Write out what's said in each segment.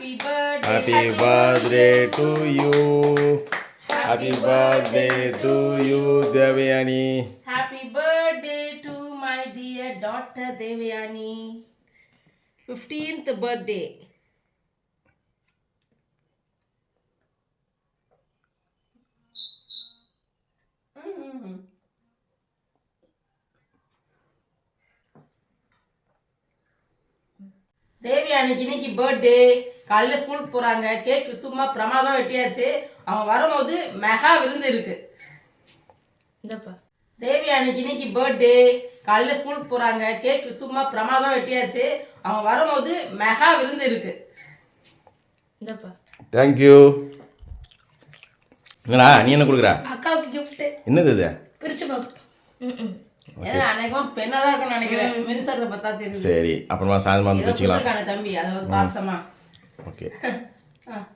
Happy birthday. Happy birthday to you. Happy birthday to you, Devyani. Happy birthday to my dear daughter Devyani. 15th birthday. Mm. தேவியானிக்கு இன்னைக்கு birthday காலையில ஸ்கூலுக்கு போறாங்க. Cake சும்மா பிரமாதம் வெட்டியாச்சு. அவங்க வரும்போது மெகா விருந்து இருக்கு. இந்தப்பா. தேவியானிக்கு இன்னைக்கு பர்த்டே காலையில ஸ்கூலுக்கு போறாங்க. கேக் சும்மா பிரமாதம் வெட்டியாச்சு. அவங்க வரும்போது மெகா விருந்து இருக்கு. இந்தப்பா. You. என்னடா நீ என்ன கொடுக்குற? அக்காவுக்கு gift. என்னது இது? பிரிச்சு பார்க்கட்டும் சரி அப்புறமா சாயந்தரம் வந்து வச்சுக்கலாம் தம்பி அதை ஒரு பாசமா. ஓகே.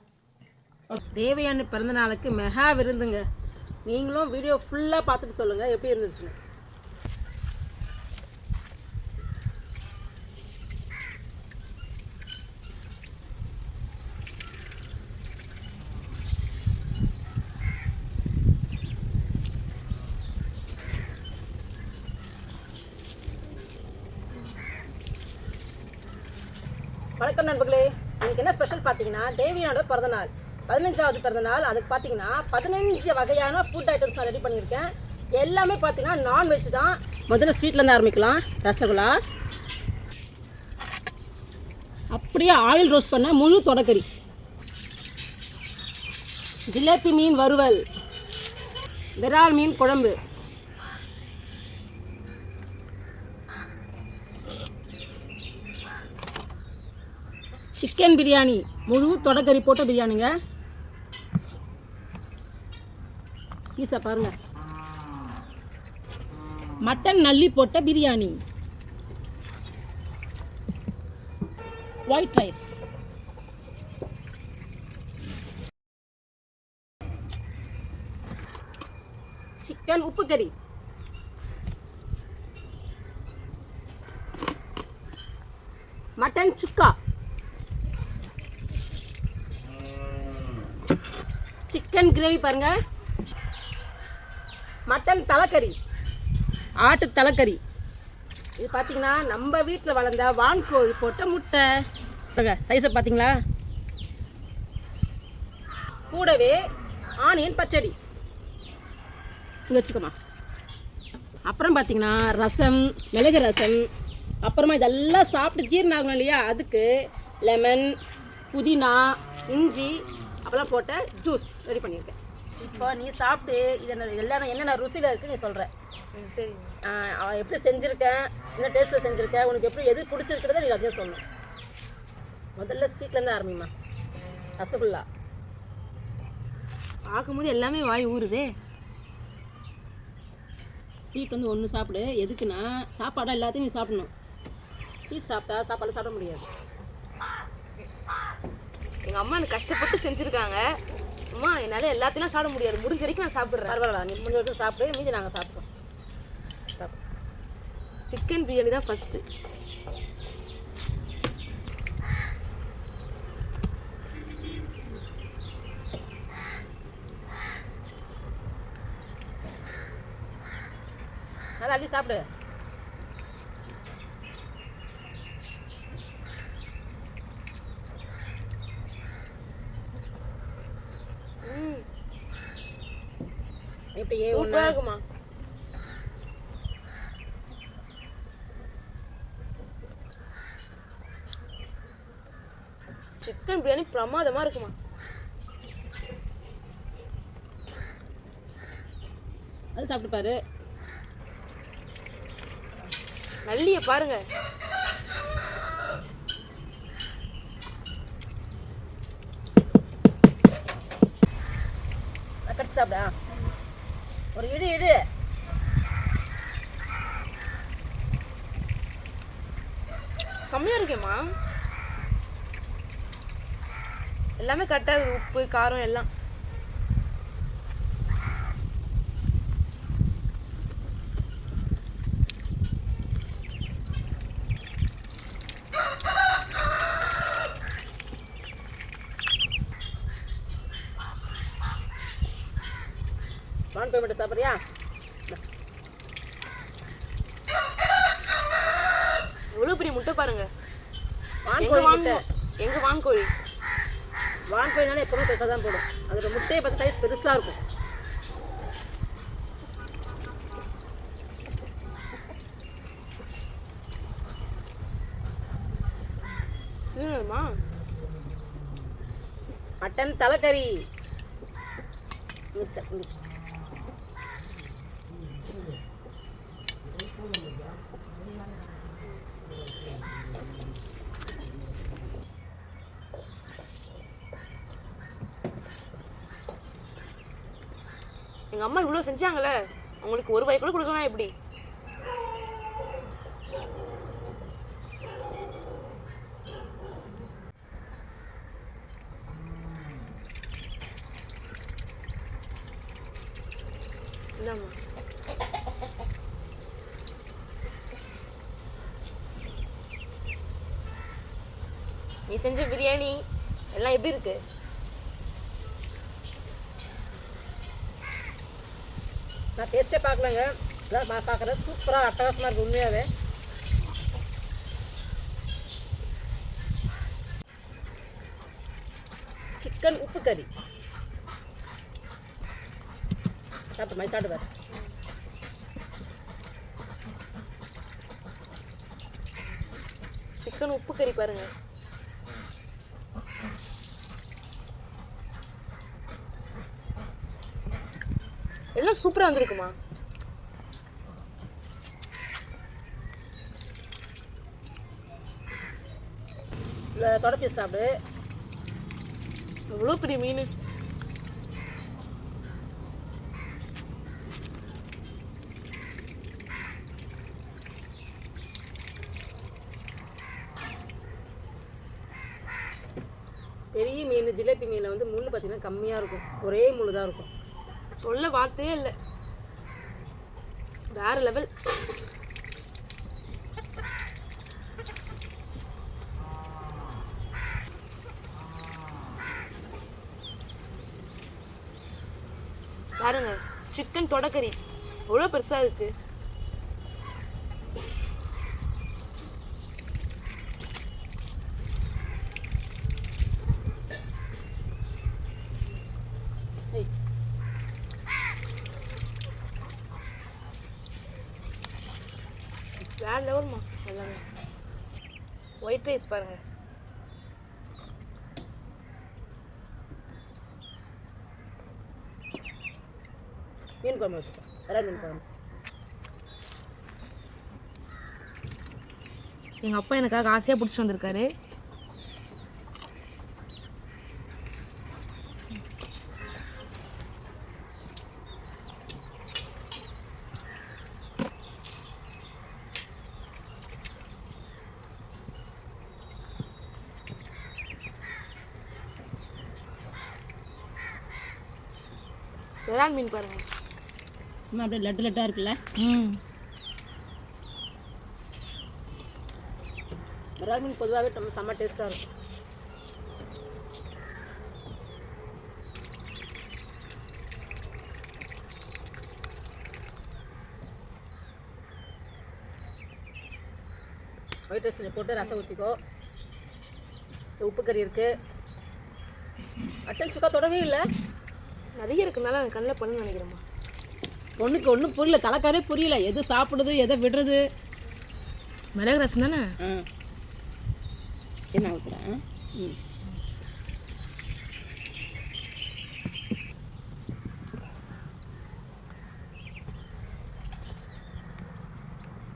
தேவையான பிறந்த நாளுக்கு மெகா விருந்துங்க. நீங்களும் வீடியோ ஃபுல்லாக பார்த்துட்டு சொல்லுங்கள் எப்படி இருந்துச்சுன்னு. வணக்கம் நண்பர்களே. இன்னைக்கு என்ன ஸ்பெஷல் பார்த்தீங்கன்னா தேவியானோட பிறந்தநாள் பதினஞ்சாவது பிறந்தநாள் அதுக்கு பார்த்தீங்கன்னா பதினஞ்சு வகையான ஃபுட் ஐட்டம்ஸ் நான் ரெடி பண்ணியிருக்கேன். எல்லாமே பார்த்தீங்கன்னா நான்வெஜ் தான். முதல்ல ஸ்வீட்லேருந்து ஆரம்பிக்கலாம். ரசகுல்லா. அப்படியே ஆயில் ரோஸ்ட் பண்ண முழு தொடக்கறி. ஜிலேபி மீன் வறுவல். விரால் மீன் குழம்பு. சிக்கன் பிரியாணி. முழு தொடக்கறி போட்ட பிரியாணிங்க. ஈஸா பாருங்க. மட்டன் நல்லி போட்ட பிரியாணி. ஒயிட் ரைஸ் சிக்கன் உப்பு கறி. மட்டன் சுக்கா. மட்டன் கிரேவி பாருங்க. மட்டன் தலைக்கறி ஆட்டு தலைக்கறி. இது பார்த்தீங்கன்னா நம்ம வீட்டில் வளர்ந்த வான்கோழி போட்ட முட்டை. பாருங்க சைஸை பார்த்தீங்களா கூடவே ஆனியன் பச்சடி. இங்கே வச்சுக்கோமா அப்புறம் பார்த்தீங்கன்னா ரசம் மிளகு ரசம் அப்புறமா இதெல்லாம் சாப்பிட்டு ஜீரணம் ஆகணும் இல்லையா? அதுக்கு லெமன் புதினா இஞ்சி அப்பெல்லாம் போட்ட ஜூஸ் ரெடி பண்ணியிருக்கேன். இப்போ நீ சாப்பிட்டு இதை எல்லாம் என்னென்ன ருசியில் இருக்குன்னு நீ சொல்கிற சரி. எப்படி செஞ்சுருக்கேன் என்ன டேஸ்ட்டில் செஞ்சுருக்கேன் உனக்கு எப்படி எது பிடிச்சிருக்கிறத நீ அதையும் சொல்லணும். முதல்ல ஸ்வீட்லேருந்து ஆரம்பிமா ரசகுல்லா. பார்க்கும்போது எல்லாமே வாய் ஊறுதே. ஸ்வீட் வந்து ஒன்று சாப்பிடு. எதுக்குன்னா சாப்பாடாக எல்லாத்தையும் நீ சாப்பிடணும். ஸ்வீட் சாப்பிட்டா சாப்பாடு சாப்பிட முடியாது. எங்கள் அம்மா எனக்கு கஷ்டப்பட்டு செஞ்சுருக்காங்க. அம்மா என்னால் எல்லாத்தையும் சாப்பிட முடியாது. முடிஞ்ச வரைக்கும் நான் சாப்பிட்றேன். பரவாயில்ல நீ முடிஞ்ச வரைக்கும் சாப்பிடு. மீதி நாங்கள் சாப்பிட்றோம். சாப்பிடு. சிக்கன் பிரியாணி தான் ஃபஸ்ட்டு நல்லா அள்ளி சாப்பிடு. ஒன்று சூப்பராக இருக்குமா? சிக்கன் பிரியாணி பிரமாதமாக இருக்குமா? அது சாப்பிட்டு பாரு. நல்லியை பாருங்க. சாப்பிடா ஒரு இடு இடு. செம்மையாக இருக்கேம்மா எல்லாமே கரெக்டாக உப்பு காரம் எல்லாம். வான் கோழி மட்டும் சாப்பிட்றியா எவ்வளவு பெரிய முட்டை பாருங்க. வான் எங்க கோழி வான் முட்டை. எங்க வான்கோழி? வான் கோழினால எப்பவுமே பெருசாக தான் போடும். அதோட முட்டையை பார்த்து சைஸ் பெருசாக இருக்கும். மட்டன் தலைக்கறி. மிக்சர் மிக்ஸ் எங்க அம்மா இவ்வளவு செஞ்சாங்கல்ல அவங்களுக்கு ஒரு வாய் கூட கொடுக்கலாம் எப்படி? இந்தாம்மா. நீ செஞ்ச பிரியாணி எல்லாம் எப்படி இருக்கு? நான் டேஸ்ட்டே பார்க்கலங்க. எல்லாம் பா பார்க்குறேன். சூப்பராக அட்டகாசமாக இருக்குது உண்மையாகவே சிக்கன் உப்பு கறி. சாப்பிட்டு மாதிரி சாப்பிட்டு பாரு. சிக்கன் உப்பு கறி பாருங்கள் எல்லாம் சூப்பராக வந்திருக்குமா? இல்லை தொடப்பி சாப்பிடு. எவ்வளோ பெரிய மீன். பெரிய மீன் ஜிலேபி மீனில் வந்து முள் பார்த்தீங்கன்னா கம்மியாக இருக்கும். ஒரே முள் தான் இருக்கும். சொல்ல வார்த்தையே இல்லை. வேற லெவல் பாருங்க சிக்கன் தொடக்கறி. எவ்வளோ பெருசா இருக்கு. வேற லெவல்மா எல்லாமே ஒயிட் ரைஸ் பாருங்க. மீன் குழம்பு வச்சுக்கோ. இறால் மீன் குழம்பு. எங்கள் அப்பா எனக்காக ஆசையாக பிடிச்சி வந்திருக்காரு. இறால் மீன் பாருங்க. சும்மா அப்படியே லட்டு லட்டாக இருக்குல்ல? ம். இறால் மீன் பொதுவாகவே நம்ம செம்ம டேஸ்ட்டாக இருக்கும். ஒயிட் ரைஸில் போட்டு ரசம் ஊற்றிக்கோ உப்பு கறி இருக்குது மட்டன் சுக்கா தொடவே இல்லை. நிறைய இருக்கனால கண்ணில் பண்ணு நினைக்கிறேம்மா. பொண்ணுக்கு ஒன்றும் புரியல தலைக்காரே புரியல. எது சாப்பிடுது எதை விடுறது? மிளகு ரசம் தானே? ஆ. என்ன ஊற்றுறேன் ம்.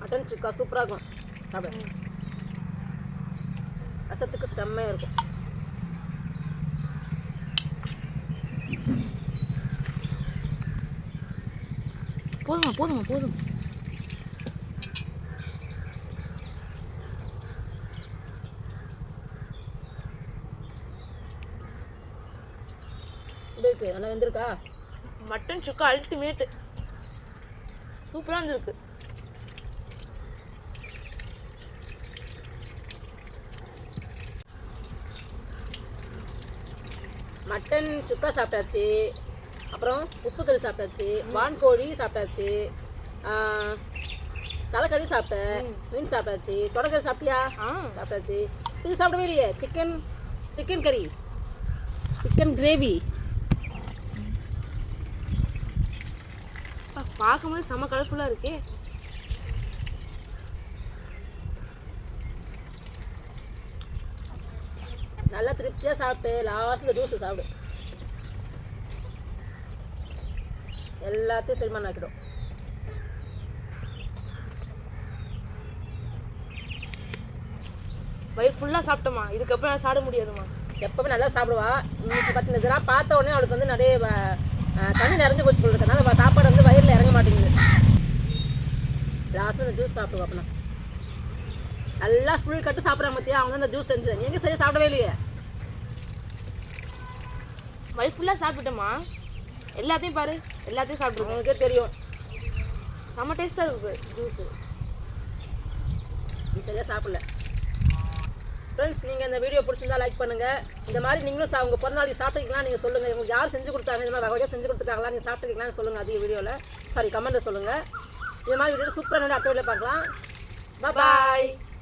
மட்டன் சுக்கா சூப்பராக இருக்கும். சாப்பிட. ரசத்துக்கு செம்மையாக இருக்கும். போதுமா போதுமா இருக்கு நல்லா வெந்திருக்கா? மட்டன் சுக்கா அல்டிமேட் சூப்பராக இருந்திருக்கு. மட்டன் சுக்கா சாப்பிட்டாச்சு. அப்புறம் உப்பு கறி சாப்பிட்டாச்சு வான்கோழி சாப்பிட்டாச்சு தலைக்கறி சாப்பிட்டேன் மீன் சாப்பிட்டாச்சு. தொடக்கறி சாப்பிட்டியா? ஆ. சாப்பிட்டாச்சு. இது சாப்பிடவே இல்லையே. சிக்கன் சிக்கன் கறி சிக்கன் கிரேவி பார்க்கும்போது செம்ம கலர்ஃபுல்லாக இருக்கே. நல்லா திருப்தியாக சாப்பிட்டு லாஸ்ட்டில் ஜூஸ் சாப்பிடு. எல்லாத்தையும் செரிமானம் ஆக்கிடும் வயிறு ஃபுல்லாக சாப்பிட்டோமா இதுக்கப்புறம் நான் சாப்பிட முடியாதுமா எப்பவுமே நல்லா சாப்பிடுவா. இன்னைக்கு பார்த்து இதெல்லாம் பார்த்த உடனே அவளுக்கு வந்து நிறைய கண்ணு நிறைஞ்சு போச்சு போல சாப்பாடு வந்து வயிறில் இறங்க மாட்டேங்குது. லாஸ்ட்டில் இந்த ஜூஸ் சாப்பிடுவா அப்படின்னா நல்லா ஃபுல் கட்டு சாப்பிட்றாங்க பார்த்தியா அவங்க இந்த ஜூஸ் செஞ்சு எங்கே சரியாக சாப்பிடவே இல்லையே? வயிறு ஃபுல்லாக சாப்பிட்டுட்டோமா எல்லாத்தையும் பாரு எல்லாத்தையும் சாப்பிட்ருக்கோம் உங்களுக்கே தெரியும். செம்ம டேஸ்ட்டாக இருக்கு ஜூஸு நீ சரியாக சாப்பிடல. ஃப்ரெண்ட்ஸ் நீங்கள் இந்த வீடியோ பிடிச்சிருந்தா லைக் பண்ணுங்கள் இந்த மாதிரி நீங்களும் சா உங்கள் பிறநாளைக்கு சாப்பிட்டுக்கலாம் நீங்கள் சொல்லுங்கள் உங்களுக்கு யார் செஞ்சு கொடுத்தாங்க இந்த மாதிரி வகையாக செஞ்சு கொடுத்துருக்காங்களா நீங்கள் சாப்பிட்டுருக்கீங்களான்னு சொல்லுங்கள் அதிக வீடியோவில் சாரி கமெண்ட்டில் சொல்லுங்கள் இந்த மாதிரி வீடியோ சூப்பராக அடுத்த வீடியோ பார்க்கலாம். பாய்